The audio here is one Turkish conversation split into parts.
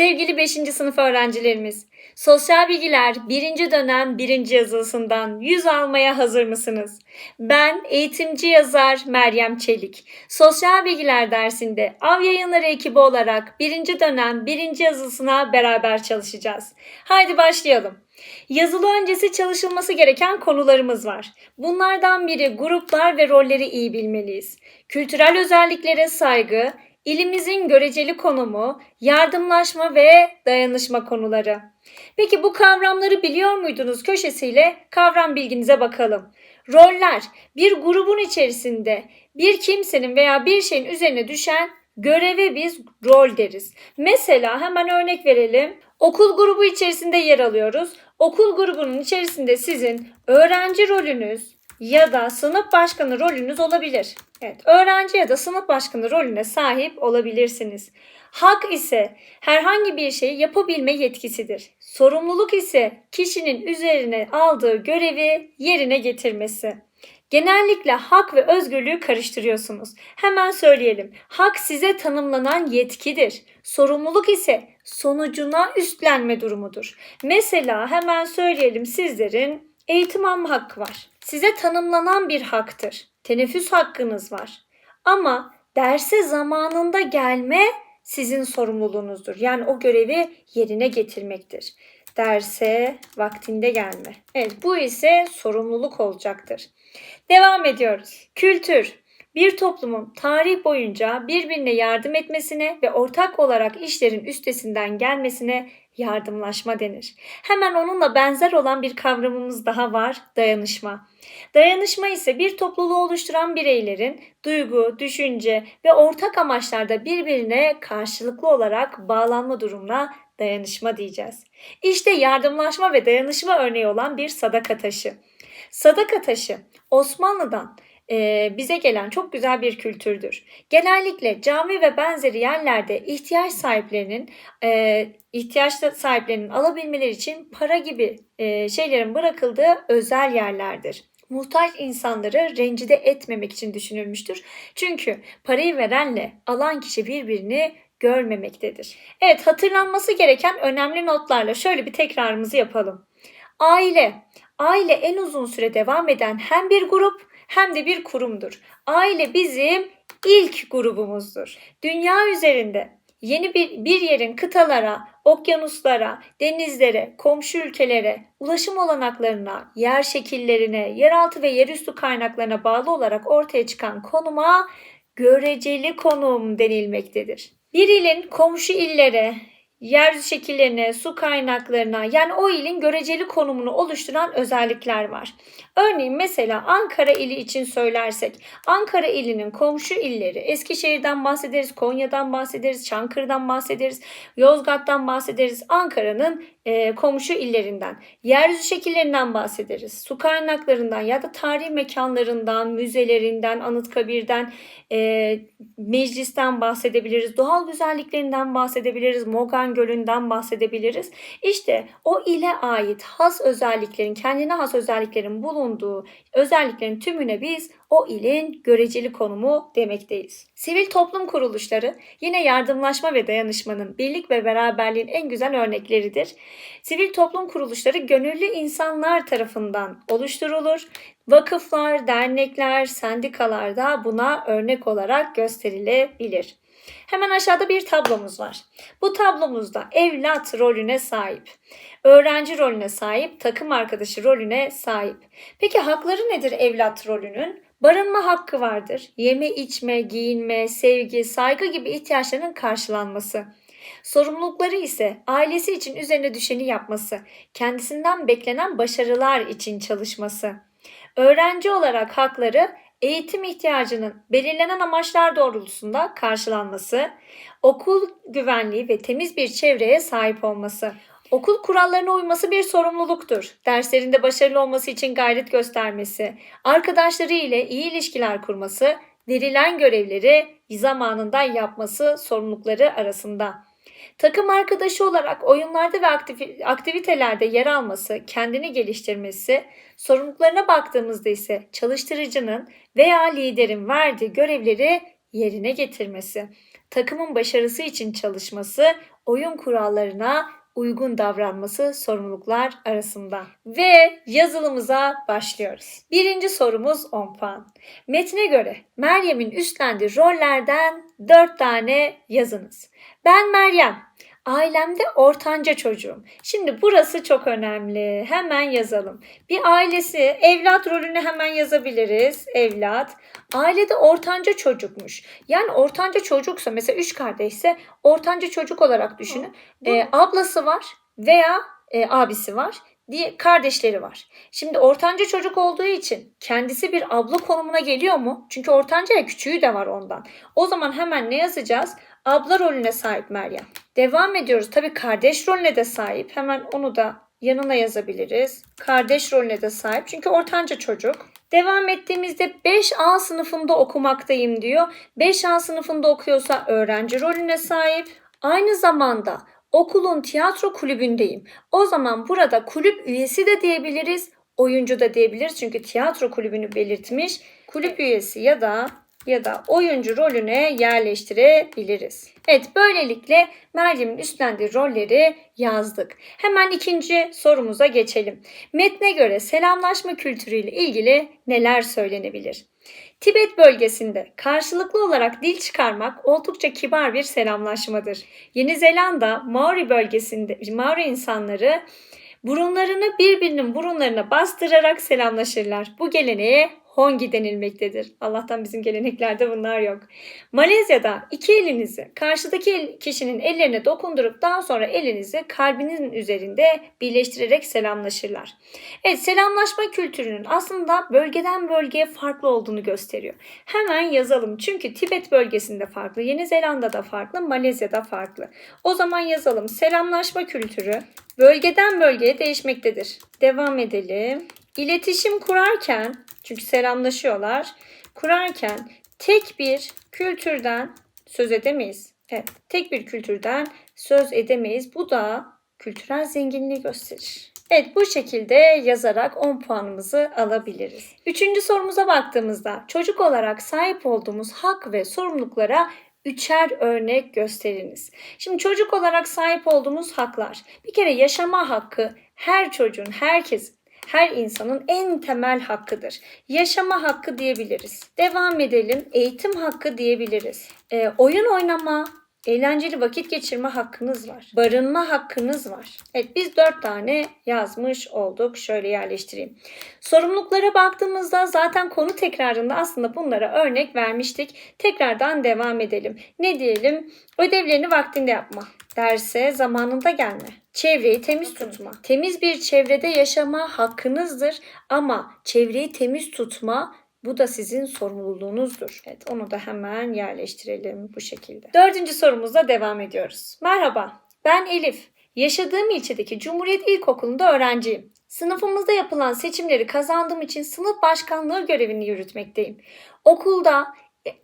Sevgili 5. sınıf öğrencilerimiz, Sosyal Bilgiler 1. dönem 1. yazılısından 100 almaya hazır mısınız? Ben eğitimci yazar Meryem Çelik. Sosyal Bilgiler dersinde Av Yayınları ekibi olarak 1. dönem 1. yazılısına beraber çalışacağız. Haydi başlayalım. Yazılı öncesi çalışılması gereken konularımız var. Bunlardan biri gruplar ve rolleri iyi bilmeliyiz. Kültürel özelliklere saygı, ilimizin göreceli konumu, yardımlaşma ve dayanışma konuları. Peki bu kavramları biliyor muydunuz köşesiyle kavram bilginize bakalım. Roller bir grubun içerisinde bir kimsenin veya bir şeyin üzerine düşen göreve biz rol deriz. Mesela hemen örnek verelim. Okul grubu içerisinde yer alıyoruz. Okul grubunun içerisinde sizin öğrenci rolünüz ya da sınıf başkanı rolünüz olabilir. Evet, öğrenci ya da sınıf başkanı rolüne sahip olabilirsiniz. Hak ise herhangi bir şeyi yapabilme yetkisidir. Sorumluluk ise kişinin üzerine aldığı görevi yerine getirmesi. Genellikle hak ve özgürlüğü karıştırıyorsunuz. Hemen söyleyelim. Hak size tanımlanan yetkidir. Sorumluluk ise sonucuna üstlenme durumudur. Mesela hemen söyleyelim sizlerin eğitim alma hakkı var. Size tanımlanan bir haktır. Teneffüs hakkınız var. Ama derse zamanında gelme sizin sorumluluğunuzdur. Yani o görevi yerine getirmektir. Derse vaktinde gelme. Evet bu ise sorumluluk olacaktır. Devam ediyoruz. Kültür bir toplumun tarih boyunca birbirine yardım etmesine ve ortak olarak işlerin üstesinden gelmesine yardımlaşma denir. Hemen onunla benzer olan bir kavramımız daha var, dayanışma. Dayanışma ise bir topluluğu oluşturan bireylerin duygu, düşünce ve ortak amaçlarda birbirine karşılıklı olarak bağlanma durumuna dayanışma diyeceğiz. İşte yardımlaşma ve dayanışma örneği olan bir sadaka taşı. Sadaka taşı Osmanlı'dan e, bize gelen çok güzel bir kültürdür. Genellikle cami ve benzeri yerlerde ihtiyaç sahiplerinin e, ihtiyaç sahiplerinin alabilmeleri için para gibi e, şeylerin bırakıldığı özel yerlerdir. Muhtaç insanları rencide etmemek için düşünülmüştür. Çünkü parayı verenle alan kişi birbirini görmemektedir. Evet hatırlanması gereken önemli notlarla şöyle bir tekrarımızı yapalım. Aile. Aile en uzun süre devam eden hem bir grup hem de bir kurumdur. Aile bizim ilk grubumuzdur. Dünya üzerinde yeni bir, bir yerin kıtalara, okyanuslara, denizlere, komşu ülkelere, ulaşım olanaklarına, yer şekillerine, yeraltı ve yerüstü kaynaklarına bağlı olarak ortaya çıkan konuma göreceli konum denilmektedir. Bir ilin komşu illere, yeryüzü şekillerine, su kaynaklarına yani o ilin göreceli konumunu oluşturan özellikler var. Örneğin mesela Ankara ili için söylersek Ankara ilinin komşu illeri Eskişehir'den bahsederiz, Konya'dan bahsederiz, Çankırı'dan bahsederiz, Yozgat'tan bahsederiz. Ankara'nın e, komşu illerinden, yeryüzü şekillerinden bahsederiz. Su kaynaklarından ya da tarihi mekanlarından, müzelerinden, Anıtkabir'den, e, meclisten bahsedebiliriz. Doğal güzelliklerinden bahsedebiliriz. Mogan Gölü'nden bahsedebiliriz. İşte o ile ait has özelliklerin, kendine has özelliklerin bulunduğu özelliklerin tümüne biz o ilin göreceli konumu demekteyiz. Sivil toplum kuruluşları yine yardımlaşma ve dayanışmanın birlik ve beraberliğin en güzel örnekleridir. Sivil toplum kuruluşları gönüllü insanlar tarafından oluşturulur. Vakıflar, dernekler, sendikalar da buna örnek olarak gösterilebilir. Hemen aşağıda bir tablomuz var. Bu tablomuzda evlat rolüne sahip, öğrenci rolüne sahip, takım arkadaşı rolüne sahip. Peki hakları nedir evlat rolünün? Barınma hakkı vardır. Yeme, içme, giyinme, sevgi, saygı gibi ihtiyaçlarının karşılanması. Sorumlulukları ise ailesi için üzerine düşeni yapması, kendisinden beklenen başarılar için çalışması. Öğrenci olarak hakları eğitim ihtiyacının belirlenen amaçlar doğrultusunda karşılanması, okul güvenliği ve temiz bir çevreye sahip olması. Okul kurallarına uyması bir sorumluluktur. Derslerinde başarılı olması için gayret göstermesi, arkadaşları ile iyi ilişkiler kurması, verilen görevleri zamanında yapması sorumlulukları arasında. Takım arkadaşı olarak oyunlarda ve aktivitelerde yer alması, kendini geliştirmesi, sorumluluklarına baktığımızda ise çalıştırıcının veya liderin verdiği görevleri yerine getirmesi, takımın başarısı için çalışması, oyun kurallarına uygun davranması sorumluluklar arasında. Ve yazılımıza başlıyoruz. Birinci sorumuz 10 puan. Metne göre Meryem'in üstlendiği rollerden 4 tane yazınız. Ben Meryem. Ailemde ortanca çocuğum. Şimdi burası çok önemli. Hemen yazalım. Bir ailesi, evlat rolünü hemen yazabiliriz. Evlat. Ailede ortanca çocukmuş. Yani ortanca çocuksa mesela üç kardeşse ortanca çocuk olarak düşünün. Ee, ablası var veya e, abisi var diye kardeşleri var. Şimdi ortanca çocuk olduğu için kendisi bir abla konumuna geliyor mu? Çünkü ortanca ya küçüğü de var ondan. O zaman hemen ne yazacağız? Abla rolüne sahip Meryem. Devam ediyoruz. Tabii kardeş rolüne de sahip. Hemen onu da yanına yazabiliriz. Kardeş rolüne de sahip. Çünkü ortanca çocuk. Devam ettiğimizde 5A sınıfında okumaktayım diyor. 5A sınıfında okuyorsa öğrenci rolüne sahip. Aynı zamanda okulun tiyatro kulübündeyim. O zaman burada kulüp üyesi de diyebiliriz, oyuncu da diyebiliriz. Çünkü tiyatro kulübünü belirtmiş. Kulüp üyesi ya da ya da oyuncu rolüne yerleştirebiliriz. Evet böylelikle Meryem'in üstlendiği rolleri yazdık. Hemen ikinci sorumuza geçelim. Metne göre selamlaşma kültürüyle ilgili neler söylenebilir? Tibet bölgesinde karşılıklı olarak dil çıkarmak oldukça kibar bir selamlaşmadır. Yeni Zelanda Maori bölgesinde Maori insanları burunlarını birbirinin burunlarına bastırarak selamlaşırlar. Bu geleneğe hongi denilmektedir. Allah'tan bizim geleneklerde bunlar yok. Malezya'da iki elinizi karşıdaki kişinin ellerine dokundurup daha sonra elinizi kalbinin üzerinde birleştirerek selamlaşırlar. Evet selamlaşma kültürünün aslında bölgeden bölgeye farklı olduğunu gösteriyor. Hemen yazalım çünkü Tibet bölgesinde farklı, Yeni Zelanda'da farklı, Malezya'da farklı. O zaman yazalım selamlaşma kültürü bölgeden bölgeye değişmektedir. Devam edelim. İletişim kurarken çünkü selamlaşıyorlar. Kurarken tek bir kültürden söz edemeyiz. Evet, tek bir kültürden söz edemeyiz. Bu da kültürel zenginliği gösterir. Evet bu şekilde yazarak 10 puanımızı alabiliriz. Üçüncü sorumuza baktığımızda çocuk olarak sahip olduğumuz hak ve sorumluluklara üçer örnek gösteriniz. Şimdi çocuk olarak sahip olduğumuz haklar. Bir kere yaşama hakkı her çocuğun, herkes her insanın en temel hakkıdır. Yaşama hakkı diyebiliriz. Devam edelim. Eğitim hakkı diyebiliriz. E, oyun oynama, eğlenceli vakit geçirme hakkınız var. Barınma hakkınız var. Evet biz dört tane yazmış olduk. Şöyle yerleştireyim. Sorumluluklara baktığımızda zaten konu tekrarında aslında bunlara örnek vermiştik. Tekrardan devam edelim. Ne diyelim? Ödevlerini vaktinde yapma. Derse zamanında gelme. Çevreyi temiz tutma. Temiz bir çevrede yaşama hakkınızdır ama çevreyi temiz tutma bu da sizin sorumluluğunuzdur. Evet onu da hemen yerleştirelim bu şekilde. Dördüncü sorumuzla devam ediyoruz. Merhaba ben Elif. Yaşadığım ilçedeki Cumhuriyet İlkokulu'nda öğrenciyim. Sınıfımızda yapılan seçimleri kazandığım için sınıf başkanlığı görevini yürütmekteyim. Okulda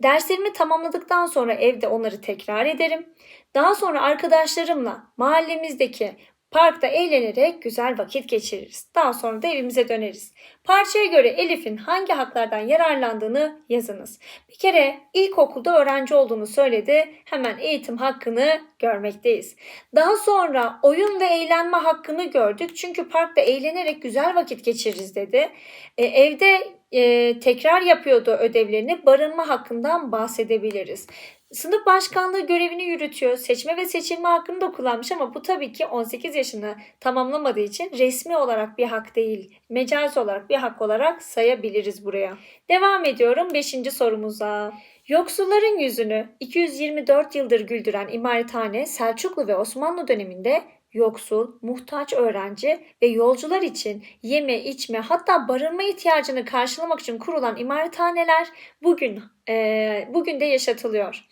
derslerimi tamamladıktan sonra evde onları tekrar ederim. Daha sonra arkadaşlarımla mahallemizdeki Parkta eğlenerek güzel vakit geçiririz. Daha sonra da evimize döneriz. Parçaya göre Elif'in hangi haklardan yararlandığını yazınız. Bir kere ilkokulda öğrenci olduğunu söyledi. Hemen eğitim hakkını görmekteyiz. Daha sonra oyun ve eğlenme hakkını gördük. Çünkü parkta eğlenerek güzel vakit geçiririz dedi. E, evde e, tekrar yapıyordu ödevlerini. Barınma hakkından bahsedebiliriz. Sınıf başkanlığı görevini yürütüyor. Seçme ve seçilme hakkını da kullanmış ama bu tabii ki 18 yaşını tamamlamadığı için resmi olarak bir hak değil, mecazi olarak bir hak olarak sayabiliriz buraya. Devam ediyorum 5. sorumuza. Yoksulların yüzünü 224 yıldır güldüren imarethane Selçuklu ve Osmanlı döneminde yoksul, muhtaç öğrenci ve yolcular için yeme, içme hatta barınma ihtiyacını karşılamak için kurulan imarethaneler bugün e, bugün de yaşatılıyor.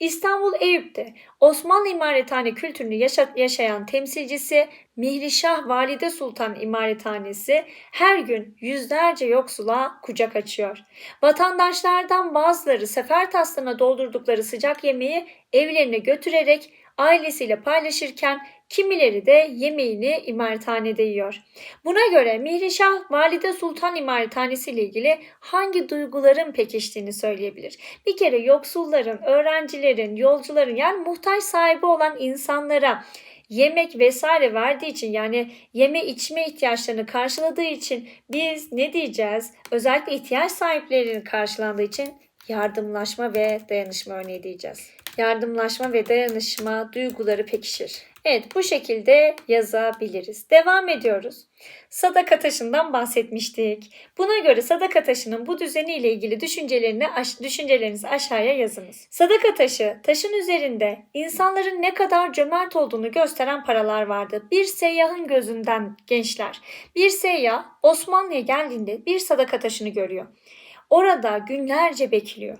İstanbul Eyüp'te Osmanlı imarethane kültürünü yaşat, yaşayan temsilcisi Mihrişah Valide Sultan İmarethanesi her gün yüzlerce yoksula kucak açıyor. Vatandaşlardan bazıları sefer taslağına doldurdukları sıcak yemeği evlerine götürerek ailesiyle paylaşırken kimileri de yemeğini imarethanede yiyor. Buna göre Mihrişah Valide Sultan İmarethanesi ile ilgili hangi duyguların pekiştiğini söyleyebilir. Bir kere yoksulların, öğrencilerin, yolcuların yani muhtaç sahibi olan insanlara yemek vesaire verdiği için yani yeme içme ihtiyaçlarını karşıladığı için biz ne diyeceğiz? Özellikle ihtiyaç sahiplerinin karşılandığı için yardımlaşma ve dayanışma örneği diyeceğiz. Yardımlaşma ve dayanışma duyguları pekişir. Evet bu şekilde yazabiliriz. Devam ediyoruz. Sadaka taşından bahsetmiştik. Buna göre sadaka taşının bu düzeni ile ilgili düşüncelerini düşüncelerinizi aşağıya yazınız. Sadaka taşı, taşın üzerinde insanların ne kadar cömert olduğunu gösteren paralar vardı. Bir seyyahın gözünden gençler. Bir seyyah Osmanlı'ya geldiğinde bir sadaka taşını görüyor. Orada günlerce bekliyor.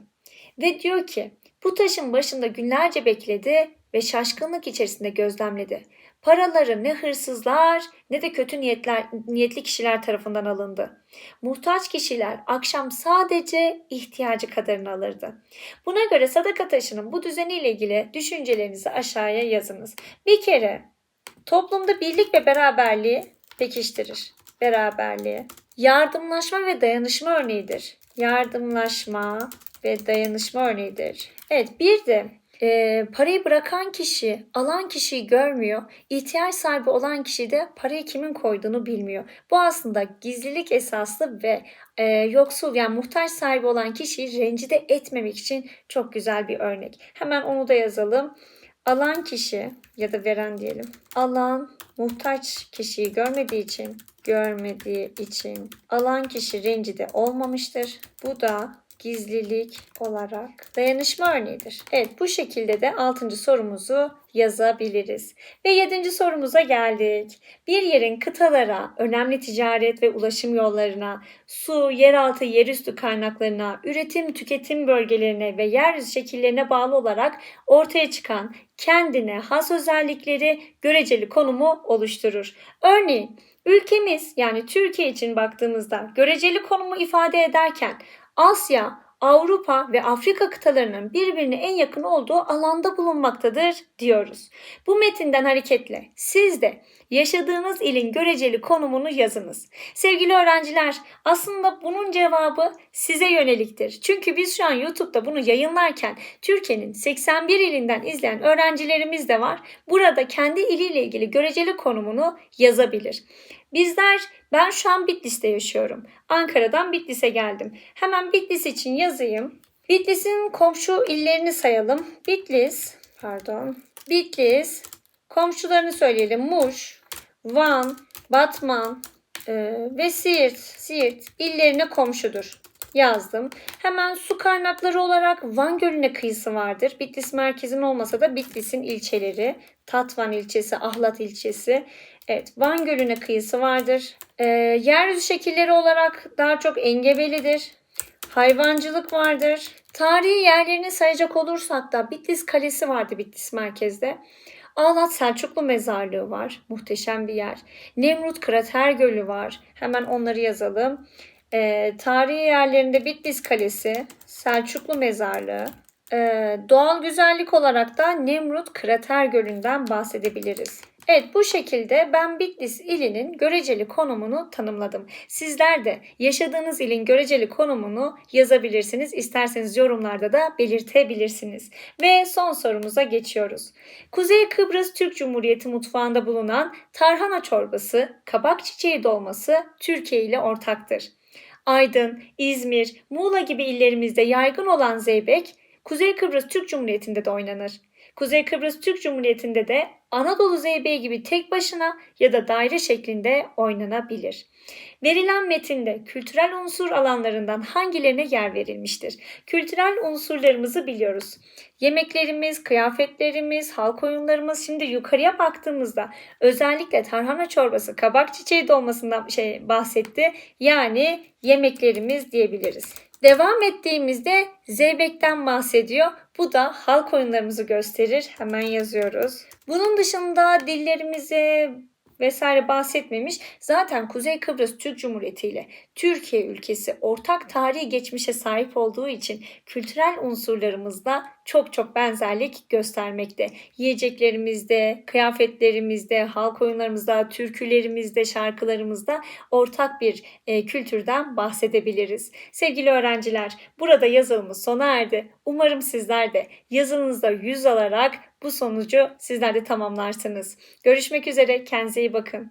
Ve diyor ki bu taşın başında günlerce bekledi ve şaşkınlık içerisinde gözlemledi. Paraları ne hırsızlar ne de kötü niyetler, niyetli kişiler tarafından alındı. Muhtaç kişiler akşam sadece ihtiyacı kadarını alırdı. Buna göre sadaka taşının bu düzeniyle ilgili düşüncelerinizi aşağıya yazınız. Bir kere toplumda birlik ve beraberliği pekiştirir. Beraberliği. Yardımlaşma ve dayanışma örneğidir. Yardımlaşma ve dayanışma örneğidir. Evet bir de e, parayı bırakan kişi alan kişiyi görmüyor. İhtiyaç sahibi olan kişi de parayı kimin koyduğunu bilmiyor. Bu aslında gizlilik esaslı ve e, yoksul yani muhtaç sahibi olan kişiyi rencide etmemek için çok güzel bir örnek. Hemen onu da yazalım. Alan kişi ya da veren diyelim. Alan muhtaç kişiyi görmediği için görmediği için alan kişi rencide olmamıştır. Bu da gizlilik olarak dayanışma örneğidir. Evet bu şekilde de 6. sorumuzu yazabiliriz. Ve 7. sorumuza geldik. Bir yerin kıtalara, önemli ticaret ve ulaşım yollarına, su, yeraltı, yerüstü kaynaklarına, üretim, tüketim bölgelerine ve yeryüzü şekillerine bağlı olarak ortaya çıkan kendine has özellikleri göreceli konumu oluşturur. Örneğin ülkemiz yani Türkiye için baktığımızda göreceli konumu ifade ederken Asya, Avrupa ve Afrika kıtalarının birbirine en yakın olduğu alanda bulunmaktadır diyoruz. Bu metinden hareketle siz de yaşadığınız ilin göreceli konumunu yazınız. Sevgili öğrenciler, aslında bunun cevabı size yöneliktir. Çünkü biz şu an YouTube'da bunu yayınlarken Türkiye'nin 81 ilinden izleyen öğrencilerimiz de var. Burada kendi iliyle ilgili göreceli konumunu yazabilir. Bizler ben şu an Bitlis'te yaşıyorum. Ankara'dan Bitlis'e geldim. Hemen Bitlis için yazayım. Bitlis'in komşu illerini sayalım. Bitlis, pardon. Bitlis, komşularını söyleyelim. Muş, Van, Batman e, ve Siirt, Siirt illerine komşudur. Yazdım. Hemen su kaynakları olarak Van Gölü'ne kıyısı vardır. Bitlis merkezin olmasa da Bitlis'in ilçeleri, Tatvan ilçesi, Ahlat ilçesi, Evet, Van Gölü'ne kıyısı vardır. Ee, yeryüzü şekilleri olarak daha çok engebelidir. Hayvancılık vardır. Tarihi yerlerini sayacak olursak da Bitlis Kalesi vardı Bitlis merkezde. Ağlat Selçuklu Mezarlığı var. Muhteşem bir yer. Nemrut Krater Gölü var. Hemen onları yazalım. Ee, tarihi yerlerinde Bitlis Kalesi, Selçuklu Mezarlığı, ee, doğal güzellik olarak da Nemrut Krater Gölü'nden bahsedebiliriz. Evet bu şekilde ben Bitlis ilinin göreceli konumunu tanımladım. Sizler de yaşadığınız ilin göreceli konumunu yazabilirsiniz. İsterseniz yorumlarda da belirtebilirsiniz. Ve son sorumuza geçiyoruz. Kuzey Kıbrıs Türk Cumhuriyeti mutfağında bulunan tarhana çorbası, kabak çiçeği dolması Türkiye ile ortaktır. Aydın, İzmir, Muğla gibi illerimizde yaygın olan zeybek Kuzey Kıbrıs Türk Cumhuriyeti'nde de oynanır. Kuzey Kıbrıs Türk Cumhuriyeti'nde de Anadolu Zeybeği gibi tek başına ya da daire şeklinde oynanabilir. Verilen metinde kültürel unsur alanlarından hangilerine yer verilmiştir? Kültürel unsurlarımızı biliyoruz. Yemeklerimiz, kıyafetlerimiz, halk oyunlarımız. Şimdi yukarıya baktığımızda özellikle tarhana çorbası, kabak çiçeği dolmasından şey bahsetti. Yani yemeklerimiz diyebiliriz. Devam ettiğimizde Zeybek'ten bahsediyor. Bu da halk oyunlarımızı gösterir. Hemen yazıyoruz. Bunun dışında dillerimize vesaire bahsetmemiş. Zaten Kuzey Kıbrıs Türk Cumhuriyeti ile Türkiye ülkesi ortak tarihi geçmişe sahip olduğu için kültürel unsurlarımızda çok çok benzerlik göstermekte. Yiyeceklerimizde, kıyafetlerimizde, halk oyunlarımızda, türkülerimizde, şarkılarımızda ortak bir e, kültürden bahsedebiliriz. Sevgili öğrenciler, burada yazılımız sona erdi. Umarım sizler de yazınızda yüz alarak bu sonucu sizler de tamamlarsınız. Görüşmek üzere, kendinize iyi bakın.